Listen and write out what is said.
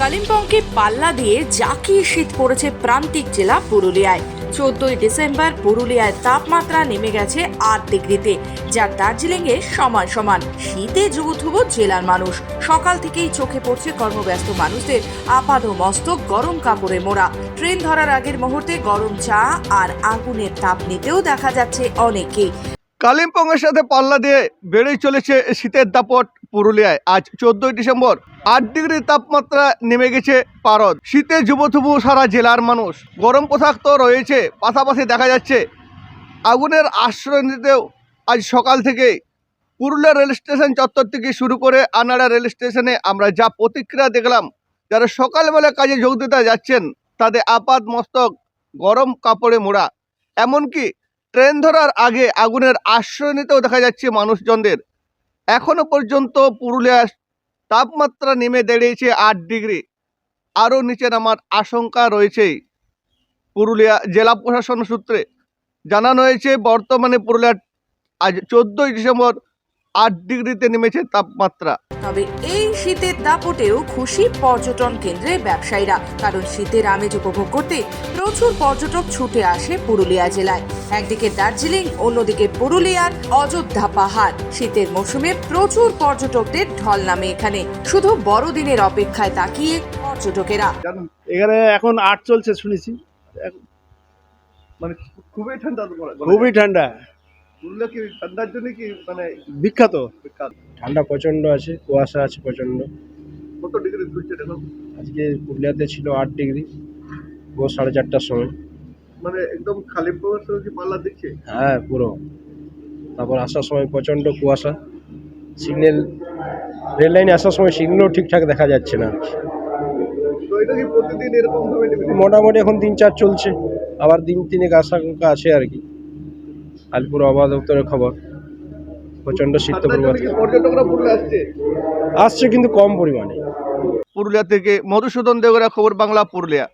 কালিম্পংকে পাল্লা দিয়ে জাকিয়ে শীত পড়েছে প্রান্তিক জেলা পুরুলিয়ায়। চোদ্দই ডিসেম্বর পুরুলিয়ায় তাপমাত্রা নেমে গেছে আট ডিগ্রিতে, যা দার্জিলিংয়ে সমান সমান। শীতে যুবথুবু জেলার মানুষ। সকাল থেকেই চোখে পড়ছে কর্মব্যস্ত মানুষদের। আপাদ মস্তক গরম কাপড়ে মোড়া। ট্রেন ধরার আগের মুহূর্তে গরম চা আর আগুনের তাপ নিতেও দেখা যাচ্ছে অনেকে। কালিম্পংয়ের সাথে পাল্লা দিয়ে বেড়েই চলেছে শীতের দাপট পুরুলিয়ায়। আজ চোদ্দই ডিসেম্বর, আট ডিগ্রি তাপমাত্রা নেমে গেছে পারদ। শীতে যুবথুবু সারা জেলার মানুষ। গরম পোশাক তো রয়েছে, পাশাপাশি দেখা যাচ্ছে আগুনের আশ্রয় নিতেও। আজ সকাল থেকেই পুরুলিয়া রেল স্টেশন চত্বর থেকে শুরু করে আনাড়া রেল স্টেশনে আমরা যা প্রতিক্রিয়া দেখলাম, যারা সকালবেলা কাজে যোগ দিতে যাচ্ছেন, তাদের আপাত মস্তক গরম কাপড়ে মোড়া। এমনকি ট্রেন ধরার আগে আগুনের আশ্রয় নিতেও দেখা যাচ্ছে মানুষজনদের। এখনও পর্যন্ত পুরুলিয়ার তাপমাত্রা নেমে দাঁড়িয়েছে আট ডিগ্রি। আরও নিচে নামার আশঙ্কা রয়েছে পুরুলিয়া জেলা প্রশাসন সূত্রে। জানানো হয়েছে, বর্তমানে পুরুলিয়ার আজ চোদ্দোই ডিসেম্বর আট ডিগ্রিতে নেমেছে তাপমাত্রা। তবে এই শীতের দাপটেও খুশি পর্যটন কেন্দ্রে ব্যবসায়ীরা কারণ শীতের আমেজ উপভোগ করতে প্রচুর পর্যটক ছুটে আসে পুরুলিয়া জেলায়। একদিকে দার্জিলিং অন্যদিকে পুরুলিয়ার অযোধ্যা পাহাড়। শীতের মৌসুমে প্রচুর পর্যটকদের ঢল নামে এখানে। শুধু বড়দিনের অপেক্ষায় তাকিয়ে পর্যটকেরা। এখানে এখন আট চলছে শুনেছি। মানে খুবই ঠান্ডা খুবই ঠান্ডা। পুরুলিয়া কি ঠান্ডার জন্য কি মানে বিখ্যাত? বিখ্যাত? ঠান্ডা প্রচণ্ড আছে কুয়াশা আছে প্রচণ্ড কত ডিগ্রি আজকে পুরুলিয়াতে ছিল আট ডিগ্রি ভোর সাড়ে চারটার সময়। মানে একদম খালি সঙ্গে কি পাল্লা দিচ্ছে? হ্যাঁ পুরো। তারপর আসার সময় প্রচণ্ড কুয়াশা। সিগন্যাল রেল লাইনে আসার সময় সিগন্যালও ঠিকঠাক দেখা যাচ্ছে না। মোটামুটি এখন দিন চার চলছে। আবার দিন তিনেক আশঙ্কা আছে আর কি। আলিপুর আবহাওয়া দপ্তরের খবর। প্রচণ্ড শীত আসছে? কিন্তু কম পরিমাণে। পুরুলিয়া থেকে মধুসূদন দেবরা খবর বাংলা পুরুলিয়া।